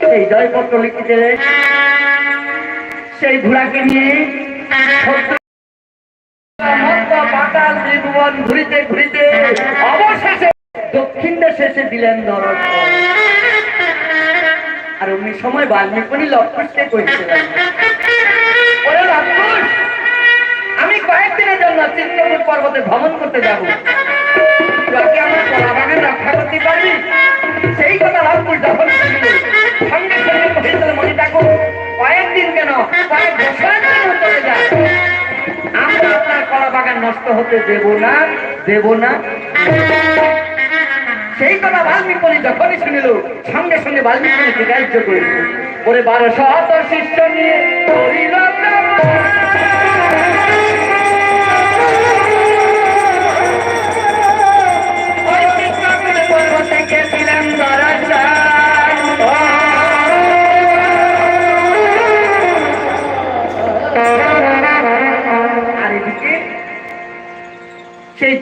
সেই জয়পত্র লিখিতে সেই ঘোড়াকে নিয়ে ঘুরিতে ঘুরিতে অবশেষে দক্ষিণ দেশে এসে দিলেন দর্শন আর অমনি সময় বাল্মীকি ওরে রাক্ষস আমি কয়েকদিনের জন্য চিত্রকূট পর্বতে ভ্রমণ করতে যাব। শুনল সঙ্গে সঙ্গে আপনার কলা বাগান নষ্ট হতে না না। সেই কথা বাল্মীকি যখনই শুনিল, সঙ্গে সঙ্গে বাল্মীকি শিষ্য নিয়ে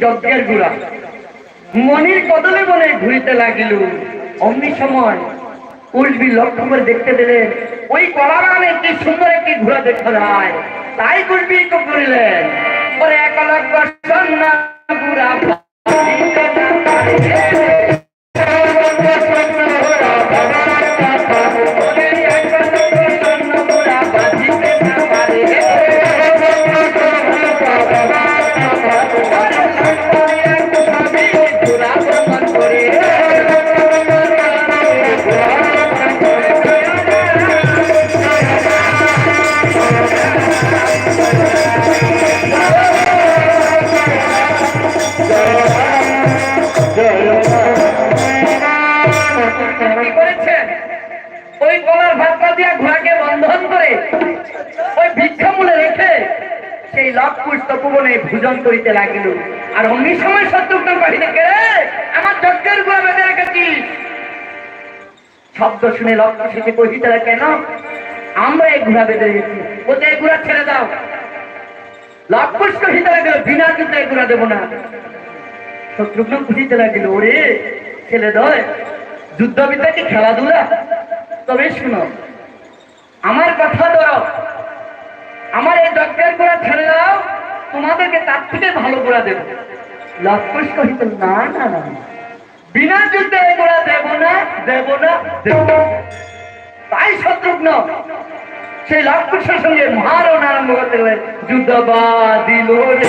যজ্ঞের গুড়া। মনির কদলে বলে ঘুরিতে লাগিল। অমনি সময় উল্টি লক্ষ্য করে দেখতে দিলেন ওই কলারানে একটি সুন্দর একটি ঘোড়া দেখতে হয় তাই কুলবি করিলেন পরে এক লক্ষ ওই ভিক্ষা মূলে রেখে সেই লক্ষপুষ তপবনে ভোজন করিতে লাগিল। আর অমনি সময় শত্রুঘ্ন কে আমার যজ্ঞের গুয়া বেঁধে রেখেছিস? শব্দ শুনে লক্ষ্য সেটি কহিতে কেন? আমরা এই ঘোড়া বেঁধে রেখেছি। ওতে এই ঘোড়া ছেড়ে দাও। কহিতে লাগল, বিনা যুদ্ধে এই দেবো না। শত্রুঘ্ন খুঁজিতে লাগিল, ওরে ছেলে দয় যুদ্ধবিদ্যা কি খেলাধুলা। তবে শুনো, আমার কথা ধরো। আমার এই যজ্ঞের গোড়া ছেড়ে দাও, তোমাদেরকে তার থেকে ভালো গোড়া দেব লক্ষস কহিত না না না। বিনা যুদ্ধে এই দেব না দেব না, দেব। তাই শত্রুঘ্ন, সেই লক্ষসের সঙ্গে মহারণ আরম্ভ করতে যুদ্ধ বাদিল রে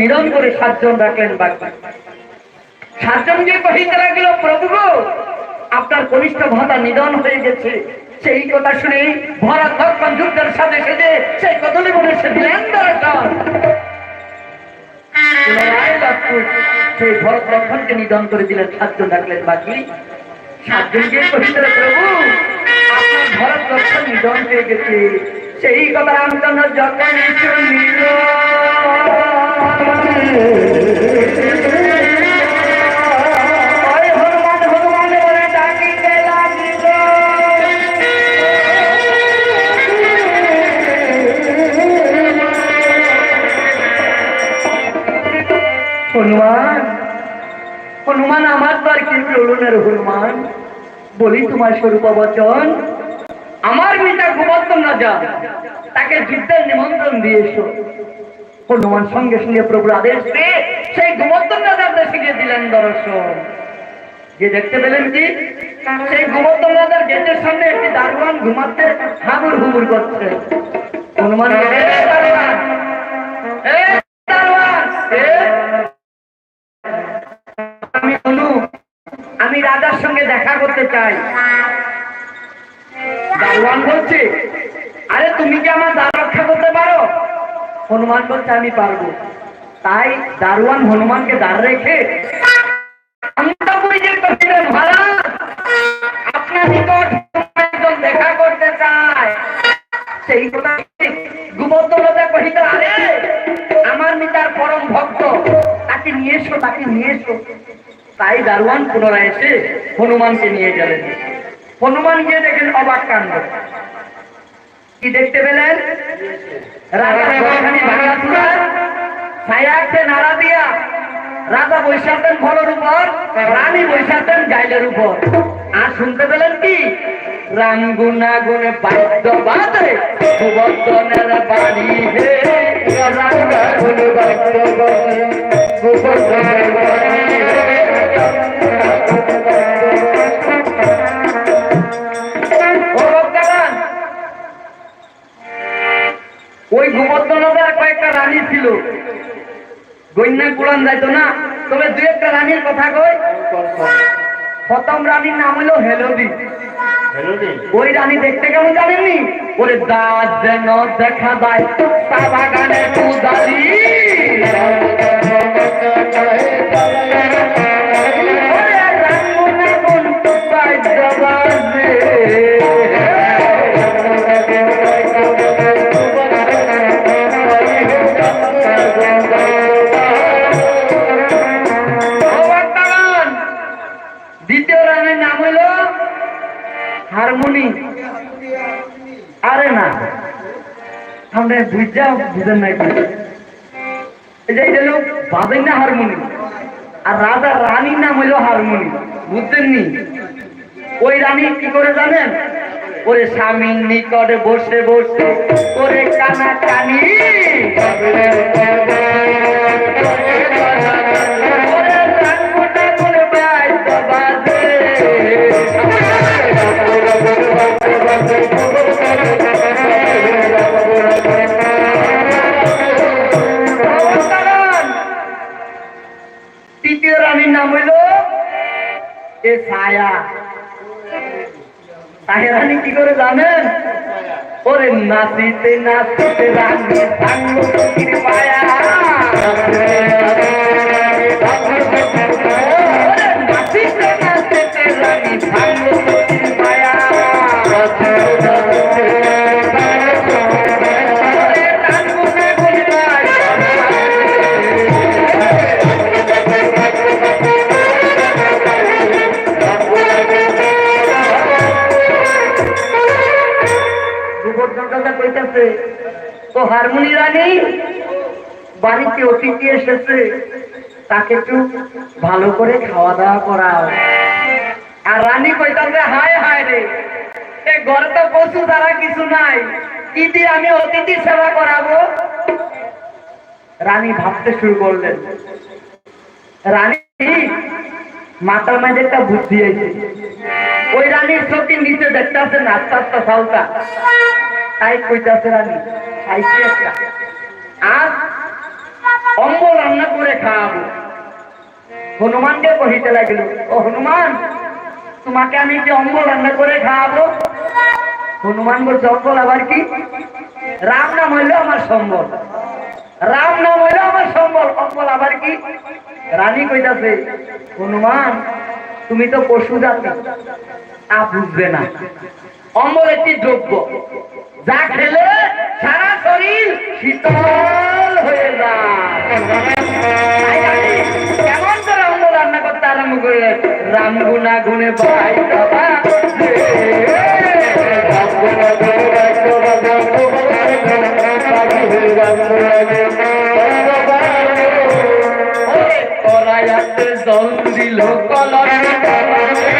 নিধন করে সাতজন রাখলেন বাকি সাতজন যে কহিতে লাগল, প্রভু, আপনার কনিষ্ঠ ভাতা নিধন হয়ে গেছে। সেই কথা শুনে ভরত লক্ষণ যুদ্ধের সাথে সেজে সেই কদলি বলে সে দিলেন সেই ভরত লক্ষণকে নিধন করে দিলেন, সাতজন রাখলেন বাকি সাতজন গিয়ে কহিতে প্রভু, আপনার ভরত লক্ষণ নিধন হয়ে গেছে। সেই কথা রামচন্দ্র যখন শুনিল হনুমান হনুমান আমার তো আর কি প্রলনের হনুমান। বলি তোমার স্বরূপ বচন, আমার পিতা গোবর্ধন রাজা, তাকে যুদ্ধের নিমন্ত্রণ দিয়েছ। হনুমান সঙ্গে সঙ্গে প্রভুর আদেশ পেয়ে সেই গোবর্ধন রাজার দেশে গিয়ে দিলেন দর্শন। যে দেখতে পেলেন কি? সেই গোবর্ধন রাজার গেটের সামনে একটি দারোয়ান ঘুমাচ্ছে, হাবুর হুবুর করছে। হনুমান? আমি হনু, আমি রাজার সঙ্গে দেখা করতে চাই। দারোয়ান বলছে, আরে তুমি কি আমার দ্বার রক্ষা করতে পারো? হনুমান বলছে, আমি পারব। তাই দারোয়ান হনুমানকে দ্বার রেখে আমার মিতার পরম ভক্ত, তাকে নিয়ে তাই দারোয়ান পুনরায় এসে হনুমানকে নিয়ে গেলেন। হনুমান গিয়ে দেখেন অবাক কাণ্ড। কি দেখতে পেলেন? রাজা বৈশাখেন ফলের উপর, রানী বৈশাখেন গাইলের উপর। আর শুনতে পেলেন কি? রাম গুনা বাদ্য বাদে ছিল। গন্যা কুড়ান যাইতো না। তবে দু একটা রানীর কথা কই। প্রথম রানীর নাম হলো হেলোদি। ওই রানী দেখতে কেমন জানেননি? ওরে দাঁত যেন দেখা যায় চা বাগানে কুদালি হারমোনি? আরে না। আমরা বুঝা বুঝেন নাই তো। এই যে এটা বাজেন না হারমোনি। আর রাজা রানীর নাম হলো হারমোনি বুঝতেননি ওই রানী কি করে জানেন? ওরে স্বামীর নিকটে বসে বসে, ওরে কানা কানি নাম হইল এ কি করে জানেন? ওরে নাচিতে নাচিতে রানী ভাঙলো সখীর পায়া নাচিতে নাচিতে হারমোনি বাড়িতে অতিথি এসেছে, তাকে একটু ভালো করে খাওয়া দাওয়া করাও। আর রানী কইতাছে হায় হায় রে, এ ঘরে তো পশু দ্বারা কিছু নাই, কি দিয়ে আমি অতিথি সেবা করাবো? রানী ভাবতে শুরু করলেন, রানী মাথার মাঝে একটা বুদ্ধি আছে। ওই রানীর চোখের নিচে দেখতে আছে নাস্তা আস্তে সাউটা তাই কইতাছে রানী খাইছি একটা। আর অম্বল রান্না করে খাওয়াবো। হনুমানকে কহিতে লাগিল, ও হনুমান, তোমাকে আমি যে অম্বল রান্না করে খাওয়াবো? হনুমান বলছে, অম্বল আবার কি? রাম নাম হইল আমার সম্বল। রাম নাম হইল আমার সম্বল। অম্বল আবার কি? রানী কইতাছে, হনুমান, তুমি তো পশু জাতি, তা বুঝবে না। অম্বল একটি দ্রব্য, যা খেলে সারা শরীর শীতল হয়ে যায়। কেমন করে অম্বল রান্না করতে আরম্ভ করলে? রাম গুনা বাই বাবা। জল দিল প্রতিবাসী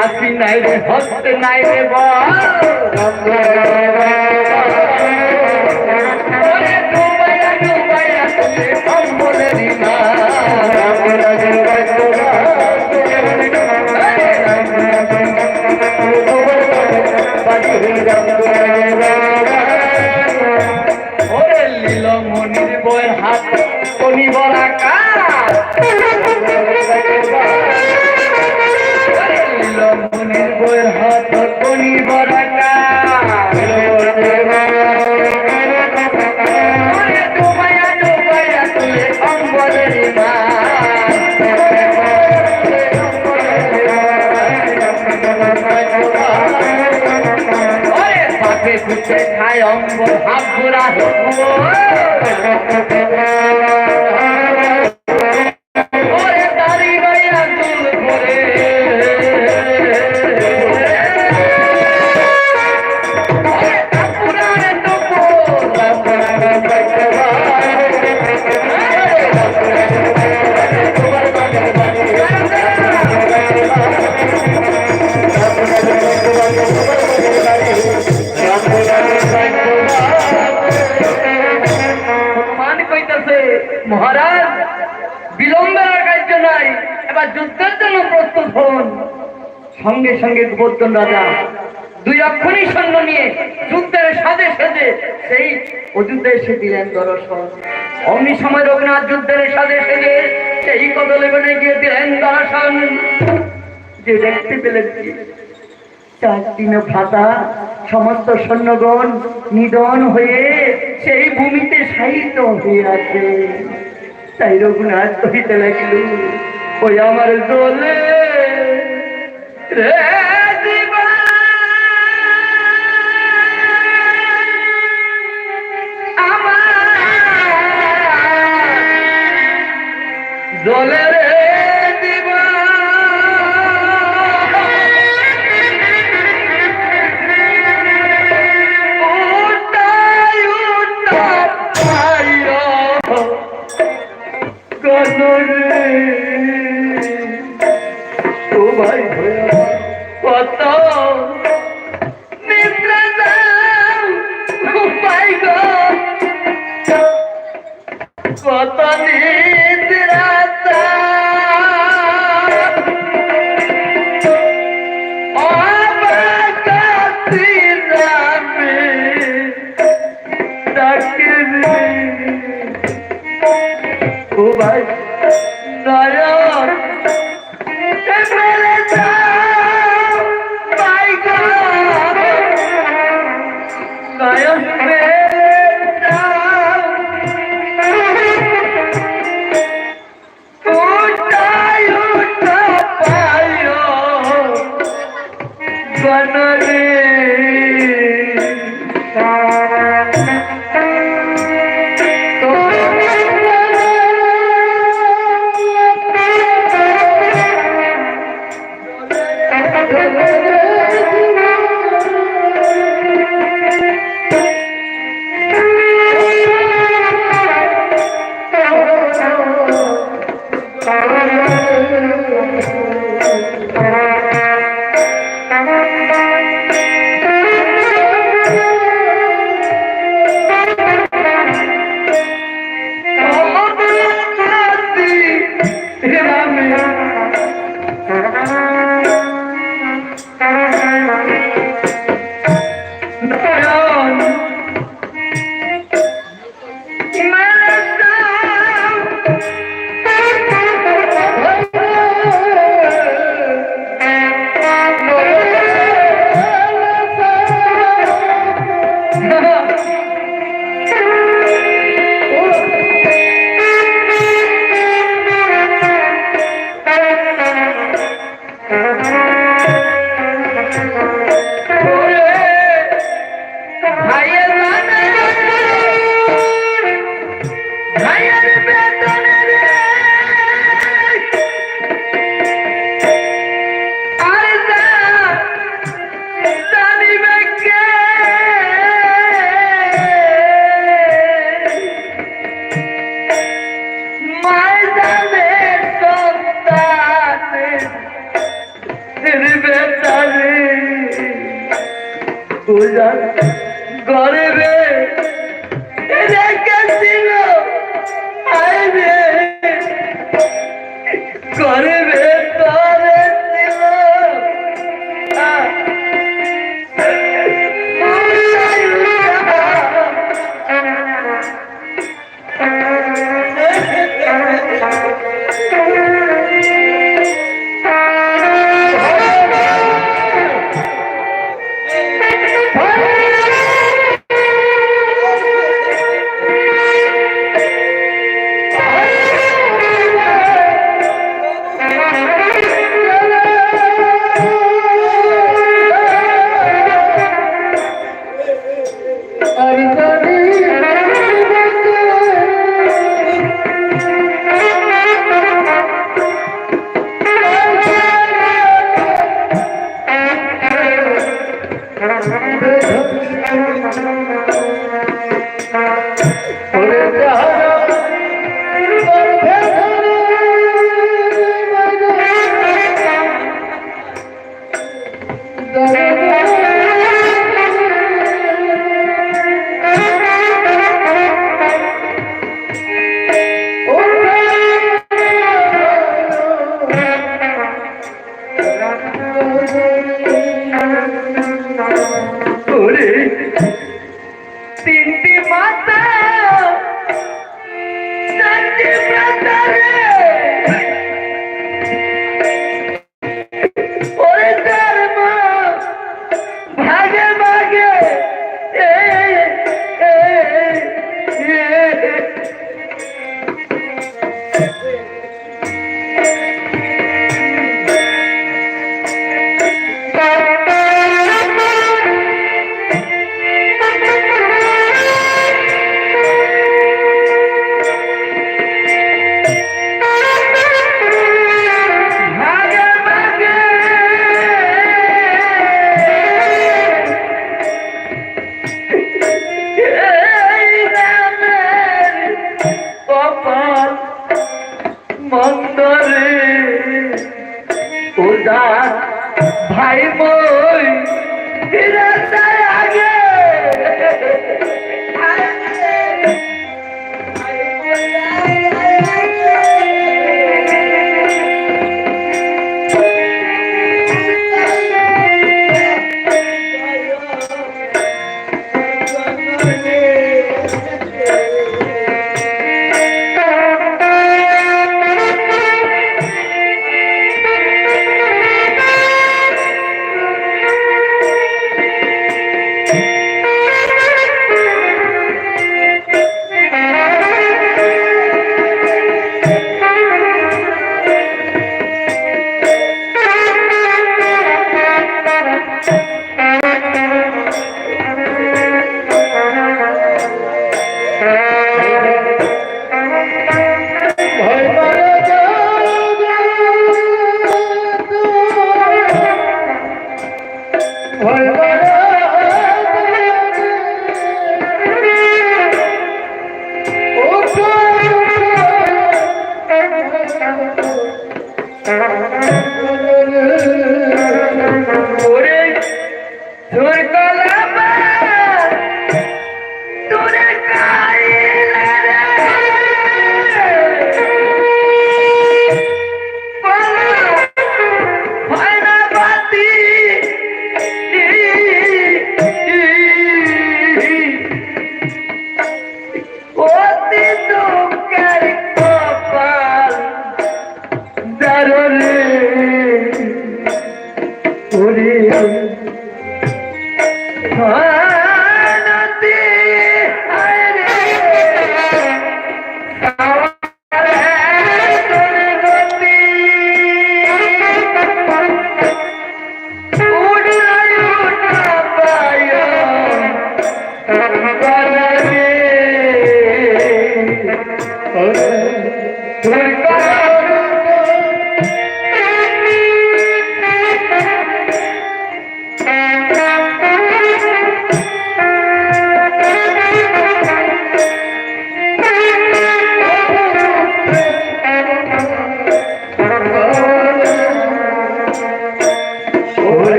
কাশি নাই রে হস্ত নাই রে বল। ওরে ডুবাইয়া ঘুরতে হাত ঘোরা মহারাজ বিলম্বের কার্য নাই, এবার যুদ্ধের জন্য প্রস্তুত হন সঙ্গে সঙ্গে গোবর্ধন রাজা দুই অক্ষণী সৈন্য নিয়ে যুদ্ধের সাজে সেজে সেই অযুদ্ধে এসে দিলেন দর্শন অমনি সময় রঘুনাথ যুদ্ধের সাজে সেজে সেই কদলে গিয়ে দিলেন দর্শন যে দেখতে পেলেন? চার সমস্ত সৈন্যগণ নিধন হয়ে সেই ভূমিতে সাহিত্য হয়ে তাই রঘুনাথ কহিতে লাগিল ওই আমার দোলে রে দোলে Música ঘরে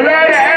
colores.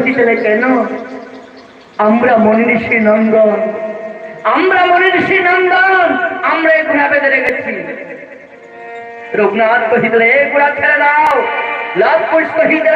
কহিতে কেন? আমরা মনি ঋষি নন্দন, আমরা মনি ঋষি নন্দন, আমরা এই গুণা বেঁধে রেখেছি। রঘুনাথ কহিতে এ গুণা ছেড়ে দাও লাভ কহিতে